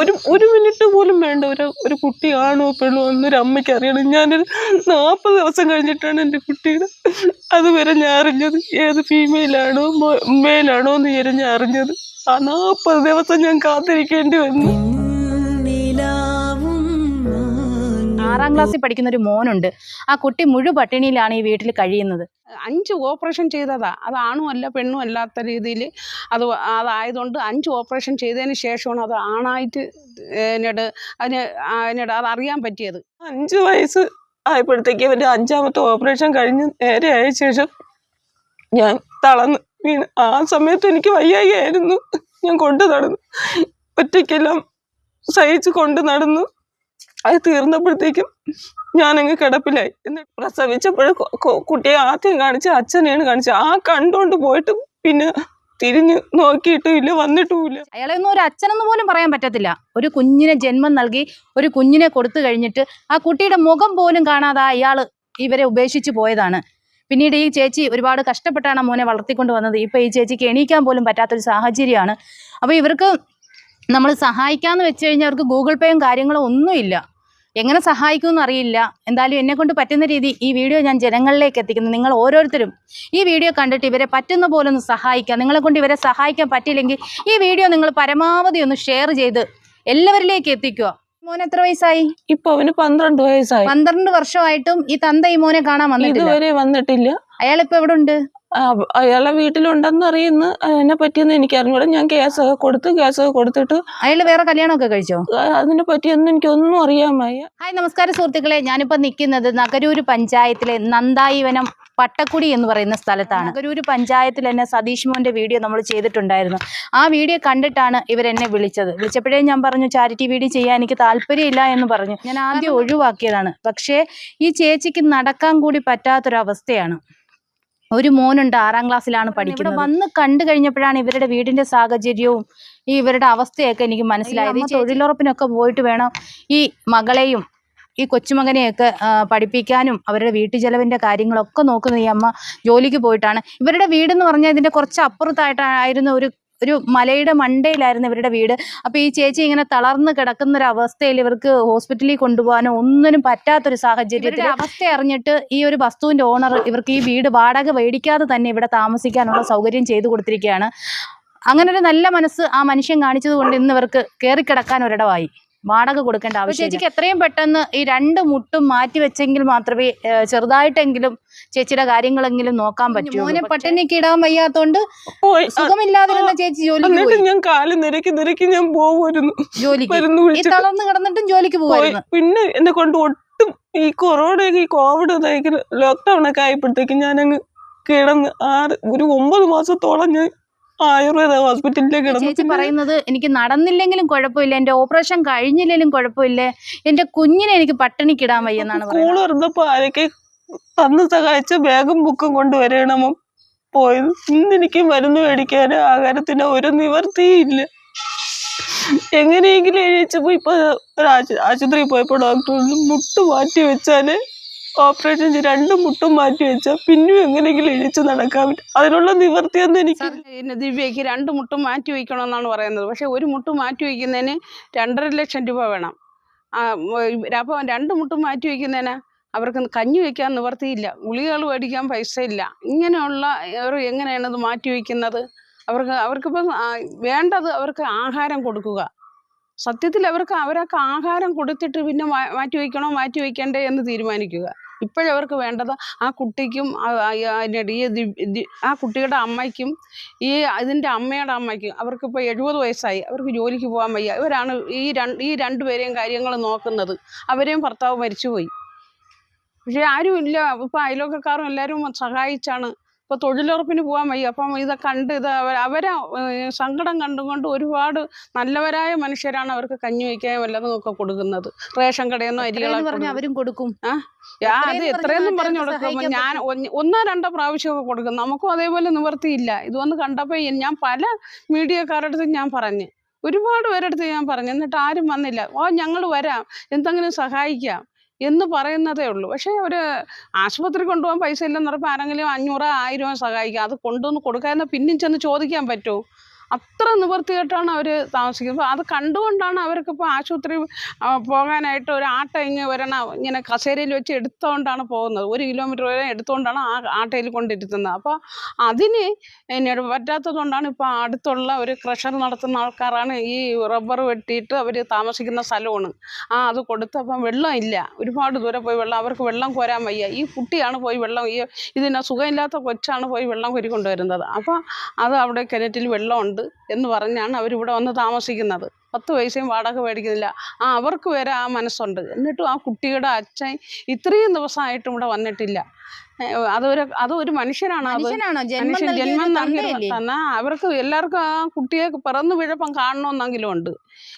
ഒരു ഒരു മിനിറ്റ് പോലും വേണ്ട. ഒരു ഒരു കുട്ടി ആണോ പെണ്ണോ എന്നൊരു അമ്മയ്ക്ക് അറിയണം. ഞാനൊരു നാൽപ്പത് ദിവസം കഴിഞ്ഞിട്ടാണ് എന്റെ കുട്ടിയുടെ അതുവരെ ഞാൻ അറിഞ്ഞത്. ഏത് ഫീമെയിലാണോ മെയിലാണോ എന്ന് വരെ ഞാൻ അറിഞ്ഞത്. ആ നാൽപ്പത് ദിവസം ഞാൻ കാത്തിരിക്കേണ്ടി വന്നു. ആറാം ക്ലാസ്സിൽ പഠിക്കുന്ന ഒരു മോനുണ്ട്. ആ കുട്ടി മുഴു പട്ടിണിയിലാണ് ഈ വീട്ടിൽ കഴിയുന്നത്. അഞ്ച് ഓപ്പറേഷൻ ചെയ്തതാ. അത് ആണും അല്ല പെണ്ണും അല്ലാത്ത രീതിയിൽ അത് അതായതുകൊണ്ട് അഞ്ച് ഓപ്പറേഷൻ ചെയ്തതിന് ശേഷമാണ് അത് ആണായിട്ട് എന്നോട് അതിന് എന്നോട് അത് അറിയാൻ പറ്റിയത്. അഞ്ച് വയസ്സ് ആയപ്പോഴത്തേക്ക് അവന്റെ അഞ്ചാമത്തെ ഓപ്പറേഷൻ കഴിഞ്ഞ് നേരെ ആയ ശേഷം ഞാൻ തളർന്ന് വീണ്. ആ സമയത്ത് എനിക്ക് വയ്യായിരുന്നു ഞാൻ കൊണ്ടു നടന്നു ഒറ്റയ്ക്കെല്ലാം സഹിച്ച് കൊണ്ടു നടന്നു അത് തീർന്നപ്പോഴത്തേക്കും ഞാനങ്ങ് കിടപ്പിലായി. എന്നിട്ട് കൊ- കുട്ടിയെ ആദ്യം കാണിച്ച് അച്ഛനെയാണ് കാണിച്ചത് ആ കണ്ടുകൊണ്ട് പോയിട്ട് പിന്നെ തിരിഞ്ഞ് നോക്കിയിട്ടും ഇല്ല വന്നിട്ടുമില്ല അയാളെ ഒന്നും ഒരു അച്ഛനെന്ന് പോലും പറയാൻ പറ്റത്തില്ല. ഒരു കുഞ്ഞിനെ ജന്മം നൽകി ഒരു കുഞ്ഞിനെ കൊടുത്തു കഴിഞ്ഞിട്ട് ആ കുട്ടിയുടെ മുഖം പോലും കാണാതെ അയാൾ ഇവരെ ഉപേക്ഷിച്ച് പോയതാണ്. പിന്നീട് ഈ ചേച്ചി ഒരുപാട് കഷ്ടപ്പെട്ടാണ് മോനെ വളർത്തിക്കൊണ്ട് വന്നത്. ഇപ്പൊ ഈ ചേച്ചിക്ക് എണീക്കാൻ പോലും പറ്റാത്തൊരു സാഹചര്യമാണ്. അപ്പോൾ ഇവർക്ക് നമ്മൾ സഹായിക്കാന്ന് വെച്ച് കഴിഞ്ഞാൽ അവർക്ക് ഗൂഗിൾ പേയും കാര്യങ്ങളും ഒന്നുമില്ല. എങ്ങനെ സഹായിക്കുമെന്ന് അറിയില്ല. എന്തായാലും എന്നെ കൊണ്ട് പറ്റുന്ന രീതി ഈ വീഡിയോ ഞാൻ ജനങ്ങളിലേക്ക് എത്തിക്കുന്നു. നിങ്ങൾ ഓരോരുത്തരും ഈ വീഡിയോ കണ്ടിട്ട് ഇവരെ പറ്റുന്ന പോലെ ഒന്ന് സഹായിക്കുക. നിങ്ങളെ കൊണ്ട് ഇവരെ സഹായിക്കാൻ പറ്റിയില്ലെങ്കിൽ ഈ വീഡിയോ നിങ്ങൾ പരമാവധി ഒന്ന് ഷെയർ ചെയ്ത് എല്ലാവരിലേക്ക് എത്തിക്കുക. മോൻ എത്ര വയസ്സായി? ഇപ്പൊ അവന് പന്ത്രണ്ട് വയസ്സായി. പന്ത്രണ്ട് വർഷമായിട്ടും ഈ തന്ത ഈ മോനെ കാണാൻ വന്നിട്ടില്ല. ഇതുവരെ വന്നിട്ടില്ല. അയാൾ ഇപ്പൊ എവിടെ ഉണ്ട്? അയാളെ വീട്ടിലുണ്ടെന്ന് അറിയുന്നു അതിനെ പറ്റിയൊന്നും എനിക്ക് അറിഞ്ഞൂടാ ഞാൻ കേസൊക്കെ കൊടുത്ത് കേസൊക്കെ കൊടുത്തിട്ട് അയാൾ വേറെ കല്യാണമൊക്കെ കഴിച്ചോ? ആ, അതിനെ പറ്റിയൊന്നും എനിക്കൊന്നും അറിയാൻ വയ്യ. ഹായ് നമസ്കാരം സുഹൃത്തുക്കളെ. ഞാനിപ്പോൾ നിൽക്കുന്നത് നഗരൂർ പഞ്ചായത്തിലെ നന്ദായിവനം പട്ടക്കുടി എന്ന് പറയുന്ന സ്ഥലത്താണ്. നഗരൂർ പഞ്ചായത്തിൽ തന്നെ സതീഷ് മോന്റെ വീഡിയോ നമ്മൾ ചെയ്തിട്ടുണ്ടായിരുന്നു. ആ വീഡിയോ കണ്ടിട്ടാണ് ഇവരെന്നെ വിളിച്ചത്. വിളിച്ചപ്പോഴേ ഞാൻ പറഞ്ഞു ചാരിറ്റി വീഡിയോ ചെയ്യാൻ എനിക്ക് താല്പര്യമില്ല എന്ന് പറഞ്ഞു. ഞാൻ ആദ്യം ഒഴിവാക്കിയതാണ്. പക്ഷേ ഈ ചേച്ചിക്ക് നടക്കാൻ കൂടി പറ്റാത്തൊരവസ്ഥയാണ്. ഒരു മോനുണ്ട് ആറാം ക്ലാസ്സിലാണ് പഠിക്കുന്നത് ഇവിടെ വന്ന് കണ്ടു കഴിഞ്ഞപ്പോഴാണ് ഇവരുടെ വീടിന്റെ സാഹചര്യവും ഈ ഇവരുടെ അവസ്ഥയൊക്കെ എനിക്ക് മനസ്സിലായത്. ഈ തൊഴിലുറപ്പിനൊക്കെ പോയിട്ട് വേണം ഈ മകളെയും ഈ കൊച്ചുമകനെയൊക്കെ പഠിപ്പിക്കാനും അവരുടെ വീട്ടു ചെലവിന്റെ കാര്യങ്ങളൊക്കെ നോക്കുന്ന ഈ അമ്മ ജോലിക്ക് പോയിട്ടാണ്. ഇവരുടെ വീടെന്ന് പറഞ്ഞാൽ ഇതിന്റെ കുറച്ച് അപ്പുറത്തായിട്ടായിരുന്നു ഒരു ഒരു മലയുടെ മണ്ടയിലായിരുന്നു ഇവരുടെ വീട്. അപ്പൊ ഈ ചേച്ചി ഇങ്ങനെ തളർന്ന് കിടക്കുന്ന ഒരു അവസ്ഥയിൽ ഇവർക്ക് ഹോസ്പിറ്റലിൽ കൊണ്ടുപോകാനോ ഒന്നിനും പറ്റാത്തൊരു സാഹചര്യത്തിൽ അവസ്ഥ അറിഞ്ഞിട്ട് ഈ ഒരു വസ്തുവിന്റെ ഓണർ ഇവർക്ക് ഈ വീട് വാടക മേടിക്കാതെ തന്നെ ഇവിടെ താമസിക്കാനുള്ള സൗകര്യം ചെയ്തു കൊടുത്തിരിക്കുകയാണ്. അങ്ങനെ ഒരു നല്ല മനസ്സ് ആ മനുഷ്യൻ കാണിച്ചത് കൊണ്ട് ഇന്ന് ഇവർക്ക് കയറിക്കിടക്കാൻ ഒരിടമായി വാടക കൊടുക്കേണ്ട ആവശ്യം ചേച്ചിക്ക് എത്രയും പെട്ടെന്ന് ഈ രണ്ട് മുട്ടും മാറ്റി വെച്ചെങ്കിൽ മാത്രമേ ചെറുതായിട്ടെങ്കിലും ചേച്ചിയുടെ കാര്യങ്ങളെങ്കിലും നോക്കാൻ പറ്റൂ. മോനെ പട്ടിണിക്ക് ഇടാൻ വയ്യാത്തോണ്ട് സുഖമില്ലാതിരുന്ന ചേച്ചി ജോലിക്ക് എന്നിട്ട് ഞാൻ കാൽ നിരക്കി നിരക്കി ഞാൻ പോകുമായിരുന്നു ജോലിക്ക്? തളർന്ന് കിടന്നിട്ടും ജോലിക്ക് പോകുമായിരുന്നു പോവായിരുന്നു? പിന്നെ എന്നെ കൊണ്ട് ഒട്ടും ഈ കൊറോണ ഈ കോവിഡ് ലോക്ക്ഡൗൺ ഒക്കെ ആയപ്പോഴത്തേക്കും ഞാനങ്ങ് കിടന്ന് ആറ് ഒരു ഒമ്പത് മാസത്തോളം ഞാൻ ആയുർവേദ ഹോസ്പിറ്റലിലേക്ക് കിടന്നു ചേച്ചി പറയുന്നത് എനിക്ക് നടന്നില്ലെങ്കിലും കുഴപ്പമില്ല എന്റെ ഓപ്പറേഷൻ കഴിഞ്ഞില്ലെങ്കിലും കുഴപ്പമില്ല എന്റെ കുഞ്ഞിനെ എനിക്ക് പട്ടിണിക്കിടാൻ വയ്യെന്നാണ് സ്കൂൾ പറയുന്നത്. തുറന്നപ്പോ ആരൊക്കെ തന്ന് സഹായിച്ച ബാഗും ബുക്കും കൊണ്ടുവരണമോ പോയത് ഇന്ന് എനിക്ക് മരുന്ന് മേടിക്കാനോ ആഹാരത്തിനോ ഒരു നിവർത്തിയില്ല എങ്ങനെയെങ്കിലും എഴുതിച്ചപ്പോ ഇപ്പൊ ഒരു ആശു- ആശുപത്രിയിൽ പോയപ്പോ ഡോക്ടർ പറഞ്ഞു, മുട്ട് മാറ്റി വെച്ചാൽ ഓപ്പറേഷൻ ചെയ്ത് രണ്ട് മുട്ടും മാറ്റി വെച്ചാൽ പിന്നെയും എങ്ങനെയെങ്കിലും എഴുതിച്ച് നടക്കാൻ പറ്റും. അതിനുള്ള നിവർത്തിയൊന്നും എനിക്ക് ദിവ്യയ്ക്ക് രണ്ട് മുട്ടും മാറ്റി വയ്ക്കണമെന്നാണ് പറയുന്നത്. പക്ഷേ ഒരു മുട്ട് മാറ്റി വയ്ക്കുന്നതിന് രണ്ടര ലക്ഷം രൂപ വേണം. അപ്പോൾ രണ്ട് മുട്ടും മാറ്റി വയ്ക്കുന്നതിന്? അവർക്ക് കഞ്ഞി വയ്ക്കാൻ നിവർത്തിയില്ല ഗുളികകൾ മേടിക്കാൻ പൈസ ഇല്ല ഇങ്ങനെയുള്ള എങ്ങനെയാണ് ഇത് മാറ്റി വയ്ക്കുന്നത്? അവർക്ക് അവർക്കിപ്പം വേണ്ടത് അവർക്ക് ആഹാരം കൊടുക്കുക. സത്യത്തിൽ അവർക്ക് അവരൊക്കെ ആഹാരം കൊടുത്തിട്ട് പിന്നെ മാറ്റി വയ്ക്കണോ മാറ്റി വയ്ക്കണ്ടേ എന്ന് തീരുമാനിക്കുക. ഇപ്പോഴവർക്ക് വേണ്ടത് ആ കുട്ടിക്കും അതിനിടെ ഈ ആ കുട്ടിയുടെ അമ്മയ്ക്കും ഈ ഇതിന്റെ അമ്മയുടെ അമ്മയ്ക്കും അവർക്കിപ്പോൾ എഴുപത് വയസ്സായി. അവർക്ക് ജോലിക്ക് പോകാൻ വയ്യ. ഇവരാണ് ഈ രണ്ട് ഈ രണ്ടുപേരെയും കാര്യങ്ങൾ നോക്കുന്നത്. അവരെയും ഭർത്താവ് മരിച്ചുപോയി. പക്ഷേ ആരും ഇല്ല ഇപ്പം അയലോക്കക്കാരും എല്ലാവരും സഹായിച്ചാണ് ഇപ്പോൾ തൊഴിലുറപ്പിന് പോകാൻ വയ്യ. അപ്പം ഇത് കണ്ട് ഇത് അവ- അവരെ സങ്കടം കണ്ടുകൊണ്ട് ഒരുപാട് നല്ലവരായ മനുഷ്യരാണ് അവർക്ക് കഞ്ഞി വയ്ക്കാൻ വല്ലതും ഒക്കെ കൊടുക്കുന്നത്. റേഷൻ കടയിൽ നിന്ന് അരികളൊക്കെ അവരും കൊടുക്കും? ആ അത് എത്രയൊന്നും എത്രയെന്നും പറഞ്ഞു കൊടുക്കും. ഞാൻ ഒന്നോ രണ്ടോ പ്രാവശ്യമൊക്കെ കൊടുക്കും. നമുക്കും അതേപോലെ നിവർത്തിയില്ല. ഇതൊന്ന് കണ്ടപ്പോൾ ഞാൻ പല മീഡിയക്കാരുടെ അടുത്ത് ഞാൻ പറഞ്ഞു. ഒരുപാട് പേരെടുത്ത് ഞാൻ പറഞ്ഞു. എന്നിട്ട് ആരും വന്നില്ല. ഓ ഞങ്ങൾ വരാം. എന്തെങ്കിലും സഹായിക്കാം. എന്ന് പറയുന്നതേ ഉള്ളൂ. പക്ഷേ ഒരു ആശുപത്രി കൊണ്ടുപോകാൻ പൈസ ഇല്ലെന്ന് പറയുമ്പോൾ ആരെങ്കിലും അഞ്ഞൂറ് ആയിരം സഹായിക്കാം. അത് കൊണ്ടുവന്ന് കൊടുക്കാമെന്ന് പിന്നെയും ചെന്ന് ചോദിക്കാൻ പറ്റുമോ അത്ര നിവൃത്തികെട്ടാണ് അവർ താമസിക്കുന്നത്. അത് കണ്ടുകൊണ്ടാണ് അവർക്കിപ്പോൾ ആശുപത്രി പോകാനായിട്ട് ഒരു ആട്ട ഇങ്ങ് വരണം ഇങ്ങനെ കസേരയിൽ വെച്ച് എടുത്തുകൊണ്ടാണ് പോകുന്നത്. ഒരു കിലോമീറ്റർ വരെ എടുത്തുകൊണ്ടാണ് ആ ആട്ടയിൽ കൊണ്ടിരുത്തുന്നത് അപ്പോൾ അതിന് എന്നോട് പറ്റാത്തതുകൊണ്ടാണ് ഇപ്പോൾ അടുത്തുള്ള ഒരു ക്രഷർ നടത്തുന്ന ആൾക്കാരാണ് ഈ റബ്ബർ വെട്ടിയിട്ട് അവർ താമസിക്കുന്ന സ്ഥലമാണ്. ആ അത് കൊടുത്തപ്പം വെള്ളം ഇല്ല. ഒരുപാട് ദൂരെ പോയി വെള്ളം അവർക്ക് വെള്ളം കോരാൻ വയ്യ. ഈ കുട്ടിയാണ് പോയി വെള്ളം ഈ ഇതിന് സുഖമില്ലാത്ത കൊച്ചാണ് പോയി വെള്ളം കോരി കൊണ്ടുവരുന്നത്. അപ്പോൾ അത് അവിടെ കിണറ്റിൽ വെള്ളമുണ്ട്. എന്ന് പറഞ്ഞാണ് അവരിവിടെ വന്ന് താമസിക്കുന്നത്. പത്ത് പൈസയും വാടക മേടിക്കുന്നില്ല. ആ അവർക്ക് വരെ ആ മനസ്സുണ്ട്. എന്നിട്ടും ആ കുട്ടിയുടെ അച്ഛൻ ഇത്രയും ദിവസമായിട്ടും ഇവിടെ വന്നിട്ടില്ല. അതൊരു അതൊരു മനുഷ്യനാണ് മനുഷ്യൻ ജന്മം? തന്നെ. അവർക്ക് എല്ലാവർക്കും ആ കുട്ടിയെ പിറന്നു വീഴപ്പം കാണണമെന്നെങ്കിലും ഉണ്ട്.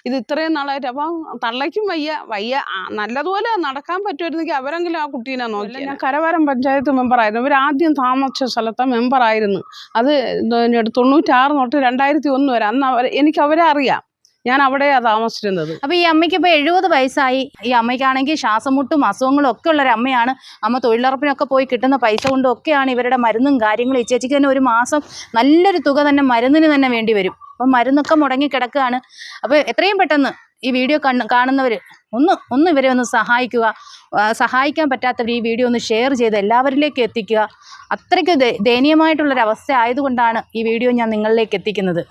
ഇത് ഇത്രയും നാളായിട്ട് അപ്പം തള്ളയ്ക്കും വയ്യ വയ്യ. നല്ലതുപോലെ നടക്കാൻ പറ്റുമായിരുന്നെങ്കിൽ അവരെങ്കിലും ആ കുട്ടീനെ നോക്കി ഞാൻ കരവാരം പഞ്ചായത്ത് മെമ്പറായിരുന്നു ഇവർ ആദ്യം താമസിച്ച സ്ഥലത്തെ മെമ്പറായിരുന്നു അത് തൊണ്ണൂറ്റാറ് തൊട്ട് രണ്ടായിരത്തി ഒന്ന് വരെ. അന്ന് അവർ എനിക്ക് അവരെ അറിയാം. ഞാൻ അവിടെയാണ് താമസിച്ചിരുന്നത്. അപ്പൊ ഈ അമ്മയ്ക്ക് ഇപ്പൊ എഴുപത് വയസ്സായി. ഈ അമ്മയ്ക്കാണെങ്കിൽ ശ്വാസമുട്ടും അസുഖങ്ങളും ഒക്കെ ഉള്ള ഒരു അമ്മയാണ്. അമ്മ തൊഴിലുറപ്പിനൊക്കെ പോയി കിട്ടുന്ന പൈസ കൊണ്ടും ഒക്കെയാണ് ഇവരുടെ മരുന്നും കാര്യങ്ങളും. ഈ ചേച്ചിക്ക് തന്നെ ഒരു മാസം നല്ലൊരു തുക തന്നെ മരുന്നിന് തന്നെ വേണ്ടി വരും. അപ്പം മരുന്നൊക്കെ മുടങ്ങി കിടക്കുകയാണ്. അപ്പോൾ എത്രയും പെട്ടെന്ന് ഈ വീഡിയോ കണ്ണ് കാണുന്നവർ ഒന്ന് ഒന്ന് ഇവരെ ഒന്ന് സഹായിക്കുക. സഹായിക്കാൻ പറ്റാത്തവർ ഈ വീഡിയോ ഒന്ന് ഷെയർ ചെയ്ത് എല്ലാവരിലേക്ക് എത്തിക്കുക. അത്രയ്ക്ക് ദയനീയമായിട്ടുള്ളൊരവസ്ഥ ആയതുകൊണ്ടാണ് ഈ വീഡിയോ ഞാൻ നിങ്ങളിലേക്ക് എത്തിക്കുന്നത്.